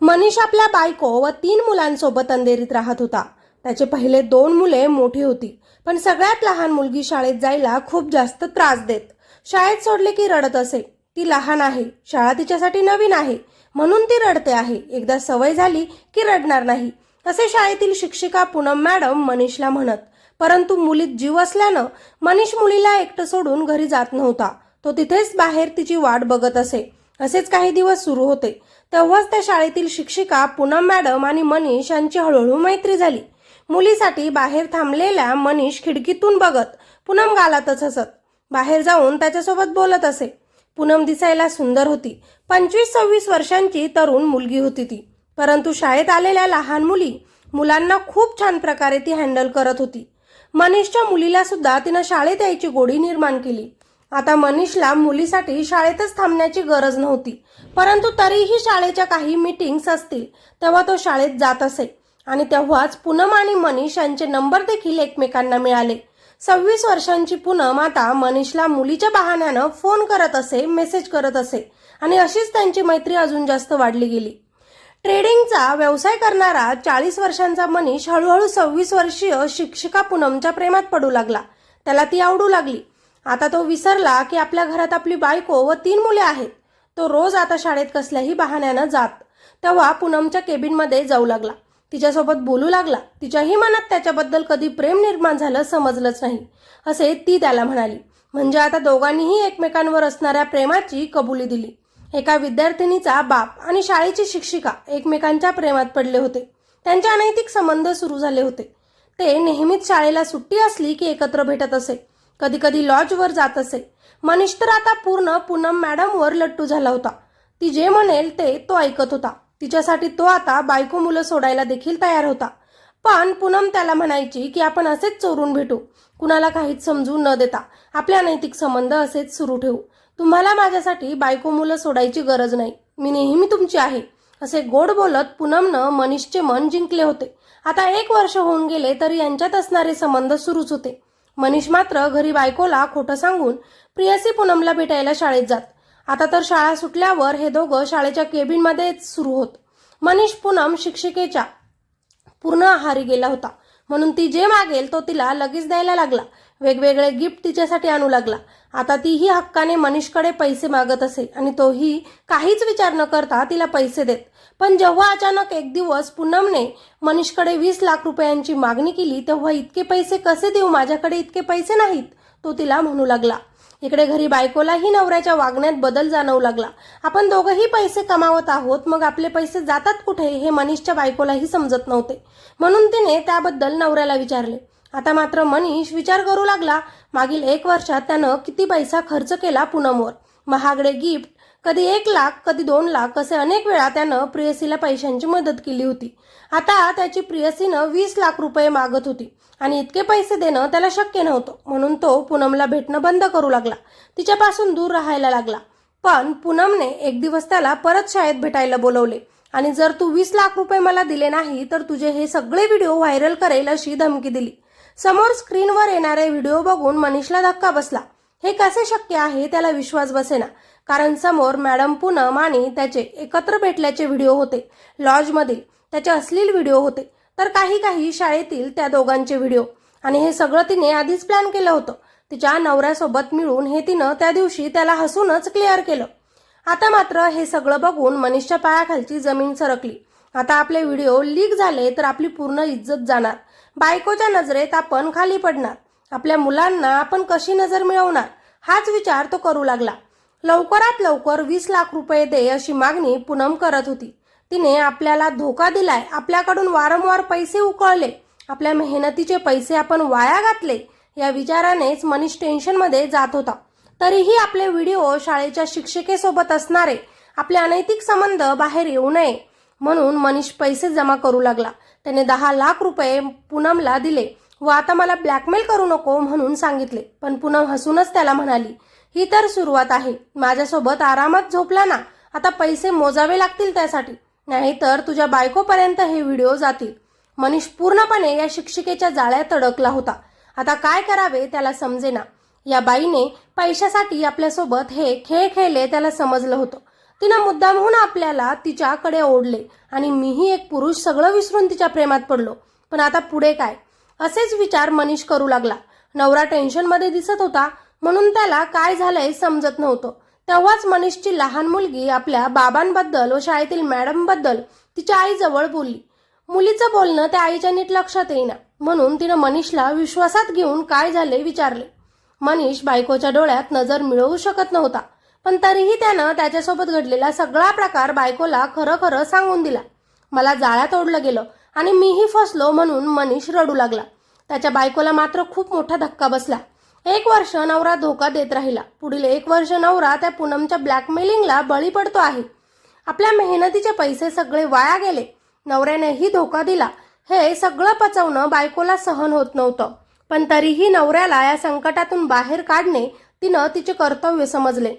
मनीष आपल्या बायको व तीन मुलांसोबत अंधेरीत राहत होता. त्याचे पहिले दोन मुले मोठी होती पण सगळ्यात लहान मुलगी शाळेत जायला खूप जास्त त्रास देत. शाळेत सोडले की रडत असे. ती लहान आहे शाळा तिच्यासाठी नवीन आहे म्हणून ती रडते आहे. एकदा सवय झाली की रडणार नाही. असे शाळेतील शिक्षिका पूनम मॅडम मनीषला म्हणत परंतु मुलीत जीव असल्यानं मनीष मुलीला एकटं सोडून घरी जात नव्हता. तो तिथेच बाहेर तिची वाट बघत असे. असेच काही दिवस सुरू होते. तेव्हाच त्या शाळेतील शिक्षिका पूनम मॅडम आणि मनीष यांची हळूहळू मैत्री झाली. मुलीसाठी बाहेर थांबलेल्या मनीष खिडकीतून बघत पूनम गालातच हसत. बाहेर जाऊन त्याच्यासोबत बोलत असे. पूनम दिसायला सुंदर होती. पंचवीस सव्वीस वर्षांची तरुण मुलगी होती ती. परंतु शाळेत आलेल्या लहान मुली मुलांना खूप छान प्रकारे ती हँडल करत होती. मनीषच्या मुलीला सुद्धा तिनं शाळेत यायची गोडी निर्माण केली. आता मनीषला मुलीसाठी शाळेतच थांबण्याची गरज नव्हती. परंतु तरीही शाळेच्या काही मीटिंग्स असतील तेव्हा तो शाळेत जात असे. आणि तेव्हाच पूनम आणि मनीष यांचे नंबर देखील एकमेकांना मिळाले. सव्वीस वर्षांची पूनम आता मनीषला मुलीच्या बहाण्यानं फोन करत असे मेसेज करत असे. आणि अशीच त्यांची मैत्री अजून जास्त वाढली गेली. ट्रेडिंगचा व्यवसाय करणारा चाळीस वर्षांचा मनीष हळूहळू सव्वीस वर्षीय शिक्षिका पूनमच्या प्रेमात पडू लागला. त्याला ती आवडू लागली. आता तो विसरला की आपल्या घरात आपली बायको व तीन मुले आहेत. तो रोज आता शाळेत कसल्याही बहाण्यानं जात. तेव्हा पूनमच्या केबिनमध्ये जाऊ लागला. तिच्यासोबत बोलू लागला. तिच्याही मनात त्याच्याबद्दल कधी प्रेम निर्माण झालं समजलंच नाही असे ती त्याला म्हणाली. म्हणजे आता दोघांनीही एकमेकांवर असणाऱ्या प्रेमाची कबुली दिली. एका विद्यार्थिनीचा बाप आणि शाळेची शिक्षिका एकमेकांच्या प्रेमात पडले होते. त्यांचे अनैतिक संबंध सुरू झाले होते. ते नेहमीच शाळेला सुट्टी असली की एकत्र भेटत असे. कधी कधी लॉजवर जात असे. मनीष तर आता पूर्ण पूनम मॅडमवर लट्टू झाला होता. ती जे म्हणेल ते तो ऐकत होता. तिच्यासाठी तो आता बायको मुलं सोडायला देखील तयार होता. पण पूनम त्याला म्हणायची की आपण असेच चोरून भेटू. कुणाला काहीच समजू न देता. आपल्या अनैतिक संबंध असेच सुरू ठेवू. तुम्हाला माझ्यासाठी बायको मुलं सोडायची गरज नाही. मी नेहमी तुमची आहे. असे गोड बोलत पूनमनं मनीषचे मन जिंकले होते. आता एक वर्ष होऊन गेले तरी यांच्यात असणारे संबंध सुरूच होते. मनीष मात्र घरी बायकोला खोटं सांगून प्रियसी पूनमला भेटायला शाळेत जात. आता तर शाळा सुटल्यावर हे दोघं शाळेच्या केबिनमध्येच सुरू होत. मनीष पूनम शिक्षिकेच्या पूर्ण आहारी गेला होता. म्हणून ती जे मागेल तो तिला लगेच द्यायला लागला. वेगवेगळे गिफ्ट तिच्यासाठी आणू लागला. आता तीही हक्काने मनीषकडे पैसे मागत असे आणि तोही काहीच विचार न करता तिला पैसे देत. पण जेव्हा अचानक एक दिवस पूनमने मनीषकडे वीस लाख रुपयांची मागणी केली तेव्हा इतके पैसे कसे देऊ? माझ्याकडे इतके पैसे नाहीत. तो तिला म्हणू लागला. इकडे घरी बायकोलाही नवऱ्याच्या वागण्यात बदल जाणवू लागला. आपण दोघंही पैसे कमावत आहोत मग आपले पैसे जातात कुठे हे मनीषच्या बायकोलाही समजत नव्हते. म्हणून तिने त्याबद्दल नवऱ्याला विचारले. आता मात्र मनीष विचार करू लागला. मागील एक वर्षात त्यानं किती पैसा खर्च केला पूनमवर? महागडे गिफ्ट कधी एक लाख कधी दोन लाख असे अनेक वेळा त्यानं प्रियसीला पैशांची मदत केली होती. आता त्याची प्रियसीनं वीस लाख रुपये मागत होती आणि इतके पैसे देणं त्याला शक्य नव्हतं. म्हणून तो पूनमला भेटणं बंद करू लागला. तिच्यापासून दूर राहायला लागला. पण पूनमने एक दिवस त्याला परत शाळेत भेटायला बोलवले. आणि जर तू वीस लाख रुपये मला दिले नाही तर तुझे हे सगळे व्हिडिओ व्हायरल करेल अशी धमकी दिली. समोर स्क्रीनवर येणारे व्हिडिओ बघून मनीषला धक्का बसला. हे कसे शक्य आहे त्याला विश्वास बसेना. कारण समोर मॅडम पूनम आणि त्याचे एकत्र भेटल्याचे व्हिडिओ होते. लॉजमधील त्याचे अश्लील व्हिडिओ होते. तर काही काही शाळेतील त्या दोघांचे व्हिडिओ. आणि हे सगळं तिने आधीच प्लॅन केलं होतं. तिच्या नवऱ्यासोबत मिळून हे तिनं त्या दिवशी त्याला हसूनच क्लिअर केलं. आता मात्र हे सगळं बघून मनीषच्या पायाखालची जमीन सरकली. आता आपले व्हिडिओ लीक झाले तर आपली पूर्ण इज्जत जाणार. बायकोच्या नजरेत आपण खाली पडणार. आपल्या मुलांना आपण कशी नजर मिळवणार? हाच विचार तो करू लागला. लवकरात लवकर वीस लाख रुपये दे अशी मागणी पूनम करत होती. तिने आपल्याला धोका दिलाय. आपल्याकडून वारंवार पैसे उकळले. आपल्या मेहनतीचे पैसे आपण वाया घातले. या विचारानेच मनीष टेन्शनमध्ये जात होता. तरीही आपले व्हिडिओ शाळेच्या शिक्षिकेसोबत असणारे आपले अनैतिक संबंध बाहेर येऊ नये म्हणून मनीष पैसे जमा करू लागला. त्याने दहा लाख रुपये पूनमला दिले. व आता मला ब्लॅकमेल करू नको म्हणून सांगितले. पण पूनम हसूनच त्याला म्हणाली ही तर सुरुवात आहे. माझ्यासोबत आरामात झोपला ना आता पैसे मोजावे लागतील त्यासाठी. नाहीतर तुझ्या बायकोपर्यंत हे व्हिडिओ जातील. मनीष पूर्णपणे या शिक्षिकेच्या जाळ्यात अडकला होता. आता काय करावे त्याला समजेना. या बाईने पैशासाठी आपल्यासोबत हे खेळ खेळले त्याला समजलं होतं. तिनं मुद्दामहून आपल्याला तिच्याकडे ओढले आणि मीही एक पुरुष सगळं विसरून तिच्या प्रेमात पडलो. पण आता पुढे काय? असेच विचार मनीष करू लागला. नवरा टेन्शनमध्ये दिसत होता. म्हणून त्याला काय झालंय समजत नव्हतं. तेव्हाच मनीषची लहान मुलगी आपल्या बाबांबद्दल व शाळेतील मॅडमबद्दल तिच्या आईजवळ बोलली. मुलीचं बोलणं त्या आईच्या नीट लक्षात येईना. म्हणून तिनं मनीषला विश्वासात घेऊन काय झाले विचारले. मनीष बायकोच्या डोळ्यात नजर मिळवू शकत नव्हता पण तरीही त्यानं त्याच्यासोबत घडलेला सगळा प्रकार बायकोला खरं खरं सांगून दिला. मला जाळ्यात ओढलं गेलं आणि मीही फसलो म्हणून मनीष रडू लागला. त्याच्या बायकोला मात्र खूप मोठा धक्का बसला. एक वर्ष नवरा धोका देत राहिला. पुढील एक वर्ष नवरा त्या पूनमच्या ब्लॅकमेलिंगला बळी पडतो आहे. आपल्या मेहनतीचे पैसे सगळे वाया गेले. नवऱ्यानेही धोका दिला. हे सगळं पचवणं बायकोला सहन होत नव्हतं. पण तरीही नवऱ्याला या संकटातून बाहेर काढणे तिनं तिचे कर्तव्य समजले.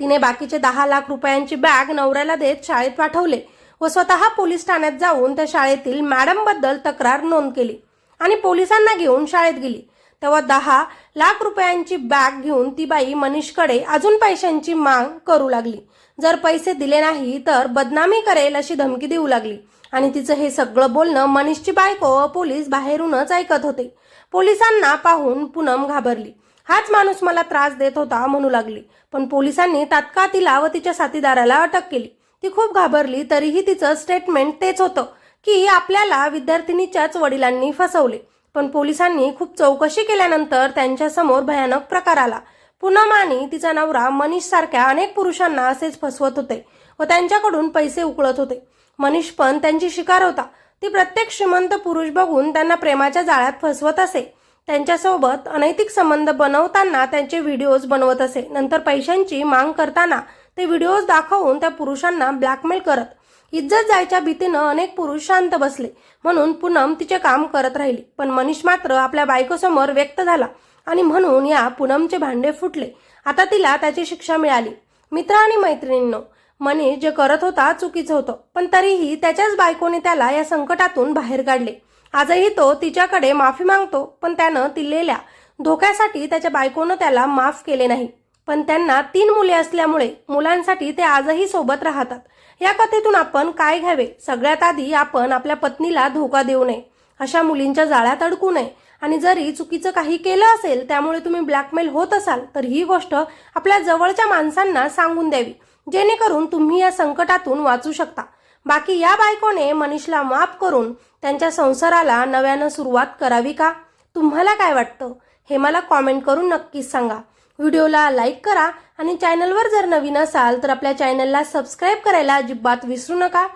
तिने बाकीचे दहा लाख रुपयांची बॅग नवऱ्याला देत शाळेत पाठवले व स्वतः पोलीस ठाण्यात जाऊन त्या शाळेतील मॅडमबद्दल तक्रार नोंद केली आणि पोलिसांना घेऊन शाळेत गेली. तेव्हा दहा लाख रुपयांची बॅग घेऊन ती बाई मनीषकडे अजून पैशांची माग करू लागली. जर पैसे दिले नाही तर बदनामी करेल अशी धमकी देऊ लागली. आणि तिचं हे सगळं बोलणं मनीषची बायको व पोलीस बाहेरूनच ऐकत होते. पोलिसांना पाहून पूनम घाबरली. हाच माणूस मला त्रास देत होता म्हणू लागली. पण पोलिसांनी तात्काळ तिला व तिच्या साथीदाराला अटक केली. ती खूप घाबरली तरीही तिचं स्टेटमेंट तेच होतं की आपल्याला विद्यार्थिनीच्याच वडिलांनी फसवले. पण पोलिसांनी खूप चौकशी केल्यानंतर त्यांच्यासमोर भयानक प्रकार आला. पूनम आणि तिचा नवरा मनीष सारख्या अनेक पुरुषांना असेच फसवत होते व त्यांच्याकडून पैसे उकळत होते. मनीष पण त्यांची शिकार होता. ती प्रत्येक श्रीमंत पुरुष बघून त्यांना प्रेमाच्या जाळ्यात फसवत असे. त्यांच्यासोबत अनैतिक संबंध बनवताना त्यांचे व्हिडिओज बनवत असे. नंतर पैशांची मांग करताना ते व्हिडिओज दाखवून त्या पुरुषांना ब्लॅकमेल करत. इज्जत जायच्या भीतीनं अनेक पुरुष शांत बसले. म्हणून पूनम तिचे काम करत राहिली. पण मनीष मात्र आपल्या बायकोसमोर व्यक्त झाला आणि म्हणून या पूनमचे भांडे फुटले. आता तिला त्याची शिक्षा मिळाली. मित्र आणि मैत्रिणींनो मनीष जे करत होता चुकीचं होतं. पण तरीही त्याच्याच बायकोने त्याला या संकटातून बाहेर काढले. आजही तो तिच्याकडे माफी मागतो पण त्यानं दिलेल्या धोक्यासाठी त्याच्या बायकोनं त्याला माफ केले नाही. पण त्यांना तीन मुले असल्यामुळे मुलांसाठी ते आजही सोबत राहतात. या कथेतून आपण काय घ्यावे? सगळ्यात आधी आपण आपल्या पत्नीला धोका देऊ नये. अशा मुलींच्या जाळ्यात अडकू नये. आणि जरी चुकीचं काही केलं असेल त्यामुळे तुम्ही ब्लॅकमेल होत असाल तर ही गोष्ट आपल्या जवळच्या माणसांना सांगून द्यावी. जेणेकरून तुम्ही या संकटातून वाचू शकता. बाकी या बायकोने मनीषला माफ करून त्यांच्या संसाराला नव्यानं सुरुवात करावी का? तुम्हाला काय वाटतं? हे मला कॉमेंट करून नक्कीच सांगा. व्हिडिओला लाईक करा आणि चॅनलवर जर नवीन असाल तर आपल्या चॅनलला सबस्क्राईब करायला अजिबात विसरू नका.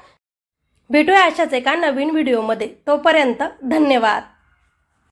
भेटूया अशाच एका नवीन व्हिडिओमध्ये. तोपर्यंत धन्यवाद.